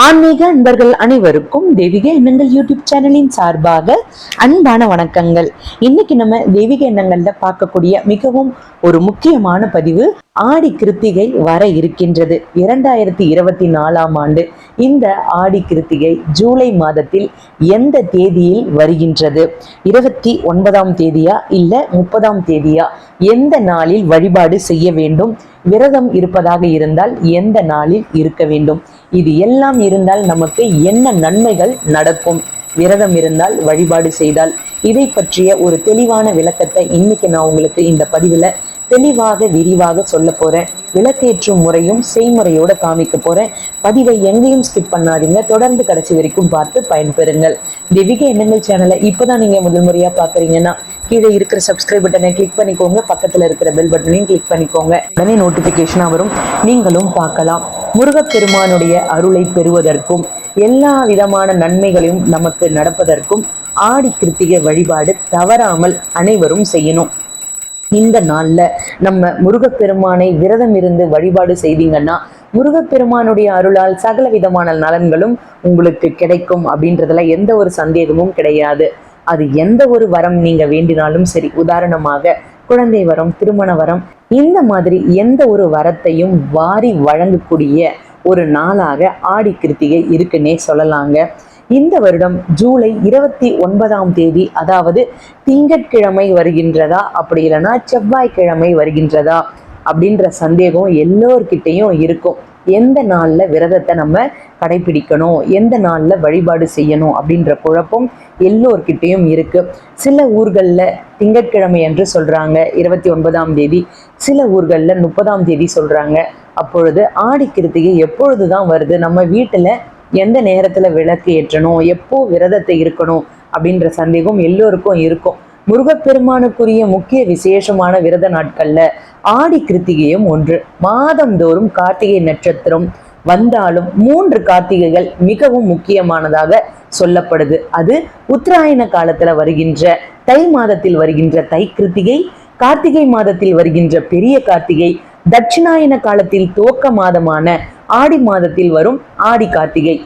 ஆன்மீக அன்பர்கள் அனைவருக்கும் தெய்வீக எண்ணங்கள் யூடியூப் சேனலின் சார்பாக அன்பான வணக்கங்கள். இன்னைக்கு நம்ம தெய்வீக எண்ணங்கள்ல பார்க்கக்கூடிய மிகவும் ஒரு முக்கியமான பதிவு ஆடி கிருத்திகை வர இருக்கின்றது. இரண்டாயிரத்தி இருபத்தி நாலாம் ஆண்டு இந்த ஆடி கிருத்திகை ஜூலை மாதத்தில் எந்த தேதியில் வருகின்றது? இருபத்தி ஒன்பதாம் தேதியா இல்ல முப்பதாம் தேதியா? எந்த நாளில் வழிபாடு செய்ய வேண்டும்? விரதம் இருப்பதாக இருந்தால் எந்த நாளில் இருக்க வேண்டும்? இது எல்லாம் இருந்தால் நமக்கு என்ன நன்மைகள் நடக்கும்? விரதம் இருந்தால் வழிபாடு செய்தால். இதை பற்றிய ஒரு தெளிவான விளக்கத்தை இன்னைக்கு நான் உங்களுக்கு இந்த பதிவுல தெளிவாக விரிவாக சொல்ல போறேன். விளக்கேற்றும் முறையும் செய்முறையோட காமிக்க போறேன். பதிவை எங்கேயும் ஸ்கிப் பண்ணாதீங்க. தொடர்ந்து கடைசி வரைக்கும் பார்த்து பயன்பெறுங்கள். தெய்வீக எண்ணங்கள் சேனலை இப்பதான் நீங்க முதல் முறையா பாக்குறீங்கன்னா கீழே இருக்கிற சப்ஸ்கிரைப் பட்டனை கிளிக் பண்ணிக்கோங்க. பக்கத்தில் இருக்கிற பெல் பட்டனையும் கிளிக் பண்ணிக்கோங்க. உடனே நோட்டிபிகேஷனா வரும். நீங்களும் பார்க்கலாம். முருகப்பெருமானுடைய அருளை பெறுவதற்கும் எல்லா விதமான நன்மைகளையும் நமக்கு நடப்பதற்கும் ஆடி கிருத்திகை வழிபாடு தவறாமல் அனைவரும் செய்யணும். இந்த நாளில் நம்ம முருகப்பெருமானை விரதம் இருந்து வழிபாடு செய்தீங்கன்னா முருகப்பெருமானுடைய அருளால் சகல விதமான நலன்களும் உங்களுக்கு கிடைக்கும் அப்படின்றதுல எந்த ஒரு சந்தேகமும் கிடையாது. அது எந்த ஒரு வரம் நீங்க வேண்டினாலும் சரி உதாரணமாக குழந்தை வரம் திருமண வரம் இந்த மாதிரி எந்த ஒரு வரத்தையும் வாரி வழங்கக்கூடிய ஒரு நாளாக ஆடி கிருத்திகை இருக்குன்னே சொல்லலாங்க. இந்த வருடம் ஜூலை இருபத்தி ஒன்பதாம் தேதி அதாவது திங்கட்கிழமை வருகின்றதா அப்படி இல்லைன்னா செவ்வாய்க்கிழமை வருகின்றதா அப்படின்ற சந்தேகம் எல்லோர்கிட்டையும் இருக்கும். எந்த நாளில் விரதத்தை நம்ம கடைபிடிக்கணும்? எந்த நாளில் வழிபாடு செய்யணும்? அப்படின்ற குழப்பம் எல்லோர்கிட்டையும் இருக்கு. சில ஊர்களில் திங்கட்கிழமை என்று சொல்றாங்க இருபத்தி ஒன்பதாம் தேதி. சில ஊர்களில் முப்பதாம் தேதி சொல்றாங்க. அப்பொழுது ஆடி கிருத்திகை எப்பொழுது தான் வருது? நம்ம வீட்டில் எந்த நேரத்தில் விளக்கு ஏற்றணும்? எப்போ விரதத்தை இருக்கணும்? அப்படின்ற சந்தேகம் எல்லோருக்கும் இருக்கும். முருகப்பெருமானுக்குரிய முக்கிய விசேஷமான விரத நாட்கள்ல ஆடி கிருத்திகையும் ஒன்று. மாதந்தோறும் கார்த்திகை நட்சத்திரம் வந்தாலும் மூன்று கார்த்திகைகள் மிகவும் முக்கியமானதாக சொல்லப்படுது. அது உத்தராயண காலத்துல வருகின்ற தை மாதத்தில் வருகின்ற தை கிருத்திகை கார்த்திகை மாதத்தில் வருகின்ற பெரிய கார்த்திகை தட்சிணாயன காலத்தில் துவக்க மாதமான ஆடி மாதத்தில் வரும் ஆடி கார்த்திகை.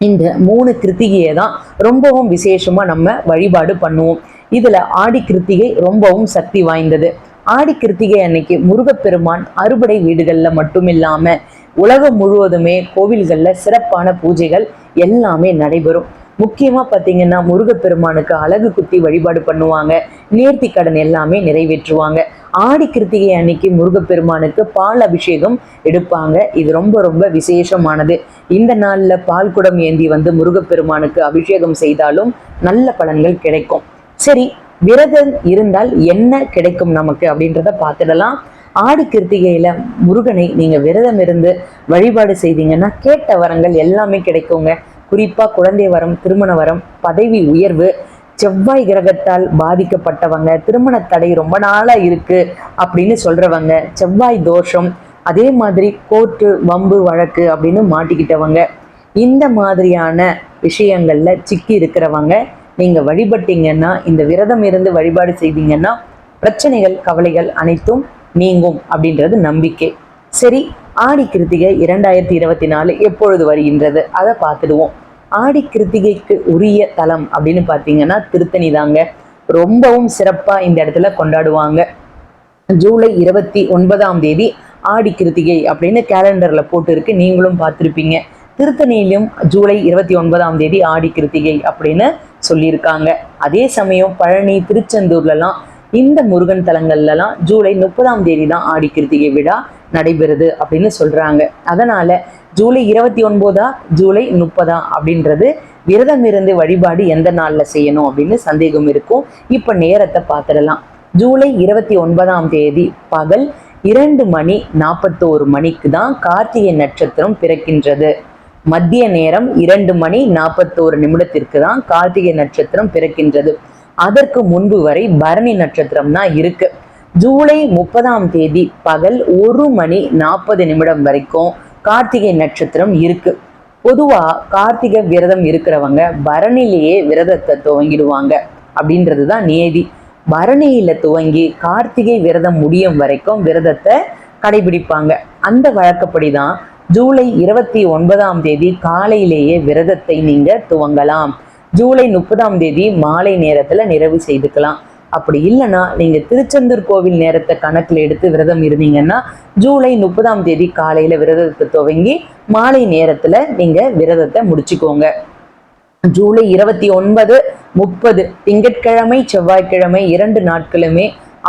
இந்த மூணு கிருத்திகையை தான் ரொம்பவும் விசேஷமா நம்ம வழிபாடு பண்ணுவோம். இதுல ஆடி கிருத்திகை ரொம்பவும் சக்தி வாய்ந்தது. ஆடி கிருத்திகை அன்னைக்கு முருகப்பெருமான் அறுபடை வீடுகள்ல மட்டும் இல்லாம உலகம் முழுவதுமே கோவில்கள்ல சிறப்பான பூஜைகள் எல்லாமே நடைபெறும். முக்கியமா பாத்தீங்கன்னா முருகப்பெருமானுக்கு அழகு குத்தி வழிபாடு பண்ணுவாங்க. நேர்த்தி கடன் எல்லாமே நிறைவேற்றுவாங்க. ஆடி கிருத்திகை அன்னைக்கு முருகப்பெருமானுக்கு பால் அபிஷேகம் எடுப்பாங்க. இது ரொம்ப ரொம்ப விசேஷமானது. இந்த நாள்ல பால் குடம் ஏந்தி வந்து முருகப்பெருமானுக்கு அபிஷேகம் செய்தாலும் நல்ல பலன்கள் கிடைக்கும். சரி விரதம் இருந்தால் என்ன கிடைக்கும் நமக்கு அப்படின்றத பார்த்துடலாம். ஆடி கிருத்திகையில முருகனை நீங்க விரதம் இருந்து வழிபாடு செய்தீங்கன்னா கேட்ட வரங்கள் எல்லாமே கிடைக்குங்க. குறிப்பா குழந்தை வரம் திருமண வரம் பதவி உயர்வு செவ்வாய் கிரகத்தால் பாதிக்கப்பட்டவங்க திருமண தடை ரொம்ப நாளா இருக்கு அப்படின்னு சொல்றவங்க செவ்வாய் தோஷம் அதே மாதிரி கோர்ட்டு வம்பு வழக்கு அப்படின்னு மாட்டிக்கிட்டவங்க இந்த மாதிரியான விஷயங்கள்ல சிக்கி இருக்கிறவங்க நீங்க வழிபட்டீங்கன்னா இந்த விரதம் இருந்து வழிபாடு செய்தீங்கன்னா பிரச்சனைகள் கவலைகள் அனைத்தும் நீங்கும் அப்படின்றது நம்பிக்கை. சரி ஆடி கிருத்திகை இரண்டாயிரத்தி இருபத்தி நாலு எப்பொழுது வருகின்றது? அதை பார்த்துடுவோம். ஆடி கிருத்திகைக்கு உரிய தலம் அப்படின்னு பார்த்தீங்கன்னா திருத்தணி தாங்க. ரொம்பவும் சிறப்பா இந்த இடத்துல கொண்டாடுவாங்க. ஜூலை இருபத்தி ஒன்பதாம் தேதி ஆடி கிருத்திகை அப்படின்னு கேலண்டர்ல போட்டிருக்கு. நீங்களும் பார்த்துருப்பீங்க. திருத்தணியிலும் ஜூலை இருபத்தி ஒன்பதாம் தேதி ஆடி கிருத்திகை அப்படின்னு சொல்லியிருக்காங்க. அதே சமயம் பழனி திருச்செந்தூர்லலாம் இந்த முருகன் தலங்கள்லலாம் ஜூலை முப்பதாம் தேதி தான் ஆடி கிருத்திகை விழா நடைபெறுது அப்படின்னு சொல்றாங்க. அதனால ஜூலை இருபத்தி ஒன்பதா ஜூலை முப்பதா அப்படின்றது விரதம் இருந்து வழிபாடு எந்த நாள்ல செய்யணும் அப்படின்னு சந்தேகம் இருக்கும். இப்ப நேரத்தை பார்த்துடலாம். ஜூலை இருபத்தி ஒன்பதாம் தேதி பகல் இரண்டு மணி நாற்பத்தோரு மணிக்கு தான் கார்த்திகை நட்சத்திரம் பிறக்கின்றது. மத்திய நேரம் இரண்டு மணி நாற்பத்தோரு நிமிடத்திற்கு தான் கார்த்திகை நட்சத்திரம் பிறக்கின்றது. அதற்கு முன்பு வரை பரணி நட்சத்திரம் தான் இருக்கு. ஜூலை முப்பதாம் தேதி பகல் ஒரு மணி நாற்பது நிமிடம் வரைக்கும் கார்த்திகை நட்சத்திரம் இருக்கு. பொதுவா கார்த்திகை விரதம் இருக்கிறவங்க பரணிலேயே விரதத்தை துவங்கிடுவாங்க அப்படின்றது தான் நியதி. பரணியில துவங்கி கார்த்திகை விரதம் முடியும் வரைக்கும் விரதத்தை கடைபிடிப்பாங்க. அந்த வழக்கப்படி தான் ஜூலை இருபத்தி ஒன்பதாம் தேதி காலையிலேயே விரதத்தை நீங்க துவங்கலாம். ஜூலை முப்பதாம் தேதி மாலை நேரத்துல நிறைவு செய்துக்கலாம். அப்படி இல்லைன்னா நீங்க திருச்செந்தூர் கோவில் நேரத்தை கணக்கில் எடுத்து விரதம் இருந்தீங்கன்னா ஜூலை முப்பதாம் தேதி காலையில விரதத்தை துவங்கி மாலை நேரத்துல நீங்க விரதத்தை முடிச்சுக்கோங்க. ஜூலை இருபத்தி ஒன்பது முப்பது திங்கட்கிழமை செவ்வாய்க்கிழமை இரண்டு நாட்களுமே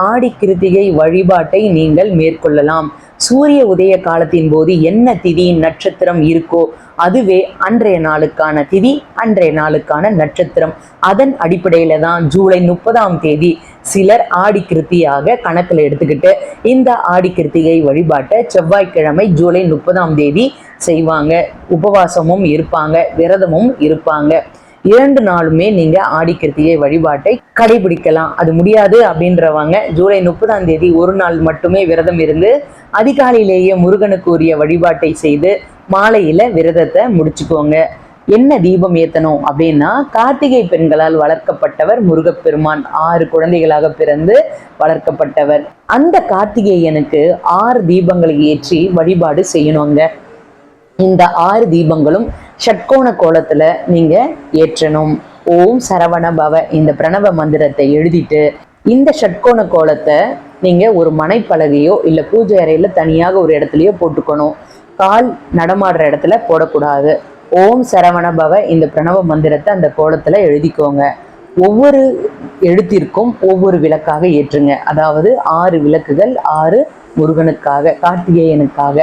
ஆடி கிருத்திகை வழிபாட்டை நீங்கள் மேற்கொள்ளலாம். சூரிய உதய காலத்தின் போது என்ன திதி நட்சத்திரம் இருக்கோ அதுவே அன்றைய நாளுக்கான திதி அன்றைய நாளுக்கான நட்சத்திரம். அதன் அடிப்படையில தான் ஜூலை முப்பதாம் தேதி சிலர் ஆடி கிருத்தியாக கணக்கில் எடுத்துக்கிட்டு இந்த ஆடி கிருத்திகை வழிபாட்டை செவ்வாய்க்கிழமை ஜூலை முப்பதாம் தேதி செய்வாங்க. உபவாசமும் இருப்பாங்க விரதமும் இருப்பாங்க. இரண்டு நாளுமே நீங்க ஆடி கிருத்திகை வழிபாட்டை கடைபிடிக்கலாம். அது முடியாது அப்படின்றவங்க ஜூலை முப்பதாம் தேதி ஒரு நாள் மட்டுமே விரதம் இருந்து அதிகாலையிலேயே முருகனுக்கு உரிய வழிபாட்டை செய்து மாலையில விரதத்தை முடிச்சுக்கோங்க. என்ன தீபம் ஏத்தணும் அப்படின்னா கார்த்திகை பெண்களால் வளர்க்கப்பட்டவர் முருகப்பெருமான் ஆறு குழந்தைகளாக பிறந்து வளர்க்கப்பட்டவர். அந்த கார்த்திகேயனுக்கு ஆறு தீபங்களை ஏற்றி வழிபாடு செய்யணுங்க. இந்த ஆறு தீபங்களும் ஷட்கோண கோலத்துல நீங்க ஏற்றணும். ஓம் சரவண பவ இந்த பிரணவ மந்திரத்தை எழுதிட்டு இந்த ஷட்கோண கோலத்தை நீங்க ஒரு மனைப்பலகையோ இல்ல பூஜை அறையில தனியாக ஒரு இடத்துலயோ போட்டுக்கணும். கால் நடமாடுற இடத்துல போடக்கூடாது. ஓம் சரவண பவ இந்த பிரணவ மந்திரத்தை அந்த கோலத்துல எழுதிக்கோங்க. ஒவ்வொரு எழுத்திற்கும் ஒவ்வொரு விளக்காக ஏற்றுங்க. அதாவது ஆறு விளக்குகள் ஆறு முருகனுக்காக கார்த்திகேயனுக்காக.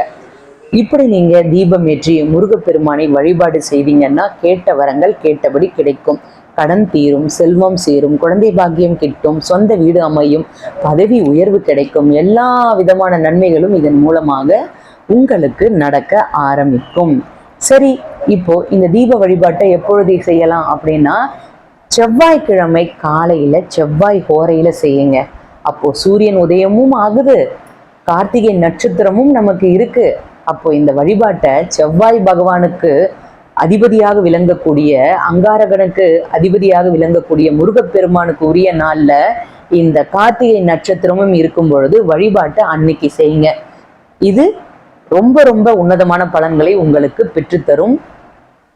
இப்படி நீங்க தீபம் ஏற்றி முருகப்பெருமானை வழிபாடு செய்தீங்கன்னா கேட்ட வரங்கள் கேட்டபடி கிடைக்கும். கடன் தீரும் செல்வம் சேரும் குழந்தை பாக்கியம் கிட்டும் சொந்த வீடு அமையும் பதவி உயர்வு கிடைக்கும். எல்லா விதமான நன்மைகளும் இதன் மூலமாக உங்களுக்கு நடக்க ஆரம்பிக்கும். சரி இப்போ இந்த தீப வழிபாட்டை எப்பொழுது செய்யலாம் அப்படின்னா செவ்வாய்க்கிழமை காலையில செவ்வாய் ஹோரையில செய்யுங்க. அப்போ சூரியன் உதயமும் ஆகுது. கார்த்திகை நட்சத்திரமும் நமக்கு இருக்கு. அப்போ இந்த வழிபாட்டை செவ்வாய் பகவானுக்கு அதிபதியாக விளங்கக்கூடிய அங்காரகனுக்கு அதிபதியாக விளங்கக்கூடிய முருகப்பெருமானுக்கு உரிய நாள்ல இந்த கார்த்திகை நட்சத்திரமும் இருக்கும் பொழுது வழிபாட்டை அன்னைக்கு செய்யுங்க. இது ரொம்ப ரொம்ப உன்னதமான பலன்களை உங்களுக்கு பெற்றுத்தரும்.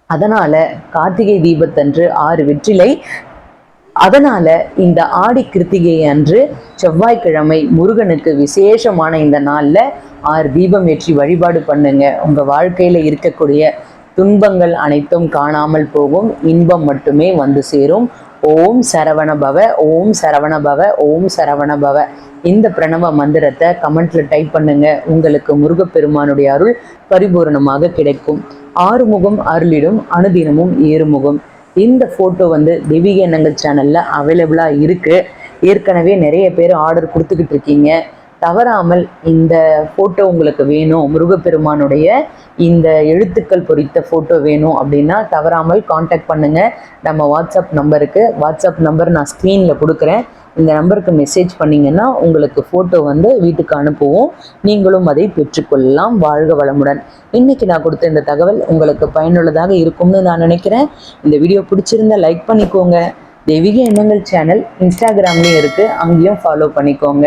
அதனால கார்த்திகை தீபத்தன்று ஆறு வெற்றிலை. அதனால இந்த ஆடி கிருத்திகை அன்று செவ்வாய்க்கிழமை முருகனுக்கு விசேஷமான இந்த நாள்ல ஆறு தீபம் ஏற்றி வழிபாடு பண்ணுங்க. உங்க வாழ்க்கையில இருக்கக்கூடிய துன்பங்கள் அனைத்தும் காணாமல் போகும். இன்பம் மட்டுமே வந்து சேரும். ஓம் சரவண பவ ஓம் சரவண பவ ஓம் சரவண பவ இந்த பிரணவ மந்திரத்தை கமெண்ட்ல டைப் பண்ணுங்க. உங்களுக்கு முருகப்பெருமானுடைய அருள் பரிபூரணமாக கிடைக்கும். ஆறுமுகம் அருளிடும் அனுதினமும் ஏறுமுகம். இந்த ஃபோட்டோ வந்து திவிக எண்ணங்கள் சேனலில் அவைலபிளாக இருக்குது ஏற்கனவே நிறைய பேர் ஆர்டர் கொடுத்துக்கிட்டு இருக்கீங்க. தவறாமல் இந்த ஃபோட்டோ உங்களுக்கு வேணும் முருகப்பெருமானுடைய இந்த எழுத்துக்கள் பொறித்த ஃபோட்டோ வேணும் அப்படின்னா தவறாமல் காண்டாக்ட் பண்ணுங்கள் நம்ம வாட்ஸ்அப் நம்பருக்கு வாட்ஸ்அப் நம்பர் நான் ஸ்க்ரீனில் கொடுக்குறேன். இந்த நம்பருக்கு மெசேஜ் பண்ணிங்கன்னா உங்களுக்கு ஃபோட்டோ வந்து வீட்டுக்கு அனுப்புவோம். நீங்களும் அதை பெற்றுக்கொள்ளலாம். வாழ்க வளமுடன். இன்னைக்கு நான் கொடுத்த இந்த தகவல் உங்களுக்கு பயனுள்ளதாக இருக்கும்னு நான் நினைக்கிறேன். இந்த வீடியோ பிடிச்சிருந்தா லைக் பண்ணிக்கோங்க. தெய்வீக எண்ணங்கள் சேனல் இன்ஸ்டாகிராம்லேயும் இருக்குது அங்கேயும் ஃபாலோ பண்ணிக்கோங்க.